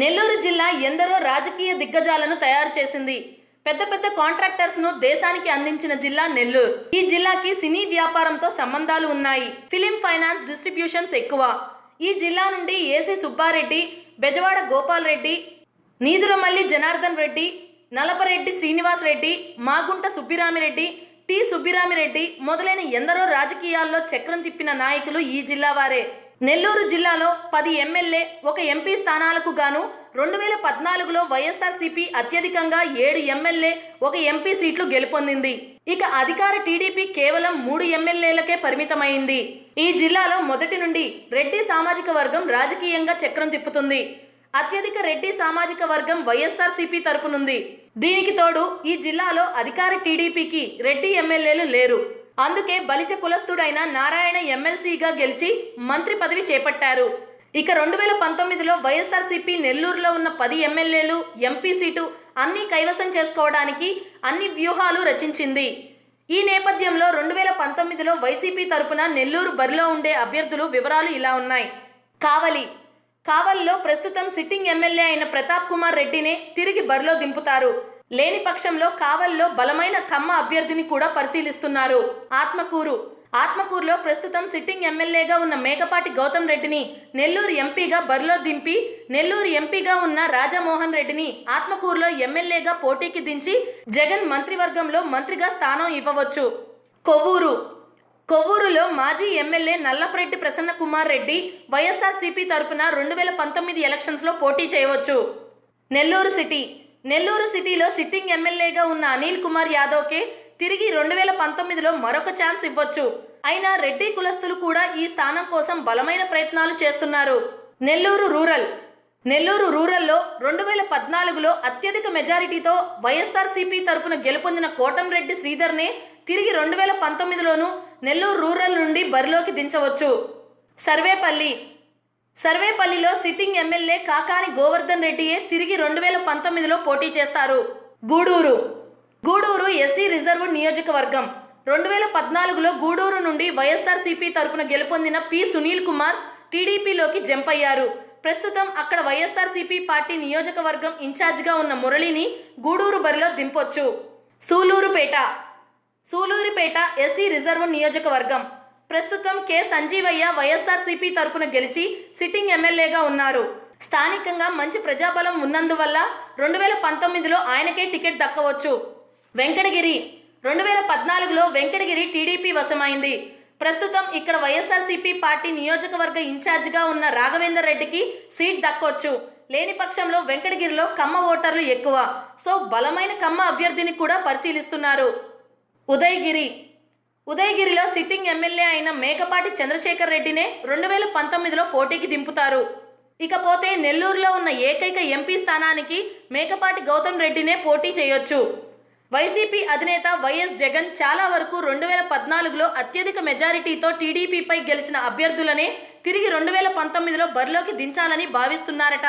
నెల్లూరు జిల్లా ఎందరో రాజకీయ దిగ్గజాలను తయారు చేసింది. పెద్ద పెద్ద కాంట్రాక్టర్స్ను దేశానికి అందించిన జిల్లా నెల్లూరు. ఈ జిల్లాకి సినీ వ్యాపారంతో సంబంధాలు ఉన్నాయి. ఫిలిం ఫైనాన్స్ డిస్ట్రిబ్యూషన్స్ ఎక్కువ. ఈ జిల్లా నుండి A C Subba Reddy Bezawada Gopal Reddy Nedurumalli Janardhan Reddy Nallapareddy Srinivas Reddy Magunta Subbarami Reddy T Subbarami Reddy మొదలైన ఎందరో రాజకీయాల్లో చక్రం తిప్పిన నాయకులు ఈ జిల్లా వారే. నెల్లూరు జిల్లాలో పది ఎమ్మెల్యే ఒక ఎంపీ స్థానాలకు గాను రెండు వేల పద్నాలుగులో వైఎస్ఆర్సీపీ అత్యధికంగా ఏడు ఎమ్మెల్యే ఒక ఎంపీ సీట్లు గెలుపొందింది. ఇక అధికార టీడీపీ కేవలం మూడు ఎమ్మెల్యేలకే పరిమితమైంది. ఈ జిల్లాలో మొదటి నుండి రెడ్డి సామాజిక వర్గం రాజకీయంగా చక్రం తిప్పుతుంది. అత్యధిక రెడ్డి సామాజిక వర్గం వైఎస్ఆర్సీపీ తరపునుంది. దీనికి తోడు ఈ జిల్లాలో అధికార టీడీపీకి రెడ్డి ఎమ్మెల్యేలు లేరు. అందుకే బలిజ కులస్థుడైన నారాయణ ఎమ్మెల్సీగా గెలిచి మంత్రి పదవి చేపట్టారు. ఇక రెండు వేల పంతొమ్మిదిలో వైఎస్ఆర్సీపీ నెల్లూరులో ఉన్న పది ఎమ్మెల్యేలు ఎంపీ సీటు అన్నీ కైవసం చేసుకోవడానికి అన్ని వ్యూహాలు రచించింది. ఈ నేపథ్యంలో రెండు వేల పంతొమ్మిదిలో వైసీపీ తరపున నెల్లూరు బరిలో ఉండే అభ్యర్థులు వివరాలు ఇలా ఉన్నాయి. కావలి. కావలిలో ప్రస్తుతం సిట్టింగ్ ఎమ్మెల్యే అయిన ప్రతాప్ కుమార్ రెడ్డినే తిరిగి బరిలో దింపుతారు. లేని పక్షంలో కావల్లో బలమైన కమ్మ అభ్యర్థిని కూడా పరిశీలిస్తున్నారు. ఆత్మకూరు. ఆత్మకూరులో ప్రస్తుతం సిట్టింగ్ ఎమ్మెల్యేగా ఉన్న మేకపాటి గౌతమ్ రెడ్డిని నెల్లూరు ఎంపీగా బరిలో దింపి నెల్లూరు ఎంపీగా ఉన్న రాజమోహన్ రెడ్డిని ఆత్మకూరులో ఎమ్మెల్యేగా పోటీకి దించి జగన్ మంత్రివర్గంలో మంత్రిగా స్థానం ఇవ్వవచ్చు. కొవ్వూరు. కొవ్వూరులో మాజీ ఎమ్మెల్యే నల్లపరెడ్డి ప్రసన్న కుమార్ రెడ్డి వైఎస్ఆర్సీపీ తరపున రెండు వేల పంతొమ్మిది ఎలక్షన్స్లో పోటీ చేయవచ్చు. నెల్లూరు సిటీ. నెల్లూరు సిటీలో సిట్టింగ్ ఎమ్మెల్యేగా ఉన్న అనిల్ కుమార్ యాదవ్కే తిరిగి రెండు వేల పంతొమ్మిదిలో మరొక ఛాన్స్ ఇవ్వచ్చు. అయినా రెడ్డి కులస్తులు కూడా ఈ స్థానం కోసం బలమైన ప్రయత్నాలు చేస్తున్నారు. నెల్లూరు రూరల్. నెల్లూరు రూరల్లో రెండు వేల పద్నాలుగులో అత్యధిక మెజారిటీతో వైఎస్ఆర్సీపీ తరపున గెలుపొందిన కోటంరెడ్డి శ్రీధర్నే తిరిగి రెండు వేల పంతొమ్మిదిలోనూ నెల్లూరు రూరల్ నుండి బరిలోకి దించవచ్చు. సర్వేపల్లి. సర్వేపల్లిలో సిట్టింగ్ ఎమ్మెల్యే కాకాని గోవర్ధన్ రెడ్డియే తిరిగి రెండు వేల పంతొమ్మిదిలో పోటీ చేస్తారు. గూడూరు. గూడూరు ఎస్సీ రిజర్వ్ నియోజకవర్గం. రెండు వేల పద్నాలుగులో గూడూరు నుండి వైఎస్ఆర్సీపీ తరపున గెలుపొందిన పి. సునీల్ కుమార్ టీడీపీలోకి జంప్ అయ్యారు. ప్రస్తుతం అక్కడ వైఎస్ఆర్సీపీ పార్టీ నియోజకవర్గం ఇన్ఛార్జ్గా ఉన్న మురళిని గూడూరు బరిలో దింపొచ్చు. సూలూరుపేట. సూలూరుపేట ఎస్సీ రిజర్వ్ నియోజకవర్గం. ప్రస్తుతం కె. సంజీవయ్య వైఎస్ఆర్సీపీ తరపున గెలిచి సిట్టింగ్ ఎమ్మెల్యేగా ఉన్నారు. స్థానికంగా మంచి ప్రజాబలం ఉన్నందువల్ల రెండు వేల పంతొమ్మిదిలో ఆయనకే టికెట్ దక్కవచ్చు. వెంకటగిరి రెండు వేల పద్నాలుగులో వెంకటగిరి టీడీపీ వశమైంది. ప్రస్తుతం ఇక్కడ వైఎస్ఆర్సీపీ పార్టీ నియోజకవర్గ ఇన్ఛార్జిగా ఉన్న రాఘవేందర్ రెడ్డికి సీట్ దక్కొచ్చు. లేని పక్షంలో వెంకటగిరిలో కమ్మ ఓటర్లు ఎక్కువ. సో బలమైన కమ్మ అభ్యర్థిని కూడా పరిశీలిస్తున్నారు. ఉదయగిరి ఉదయగిరిలో సిట్టింగ్ ఎమ్మెల్యే అయిన మేకపాటి చంద్రశేఖర్ రెడ్డినే రెండు వేల పంతొమ్మిదిలో పోటీకి దింపుతారు. ఇకపోతే నెల్లూరులో ఉన్న ఏకైక ఎంపీ స్థానానికి మేకపాటి గౌతమ్ రెడ్డినే పోటీ చేయొచ్చు. వైసీపీ అధినేత వైఎస్ జగన్ చాలా వరకు రెండు వేల పద్నాలుగులో అత్యధిక మెజారిటీతో టీడీపీపై గెలిచిన అభ్యర్థులనే తిరిగి రెండు వేల పంతొమ్మిదిలో బరిలోకి దించాలని భావిస్తున్నారట.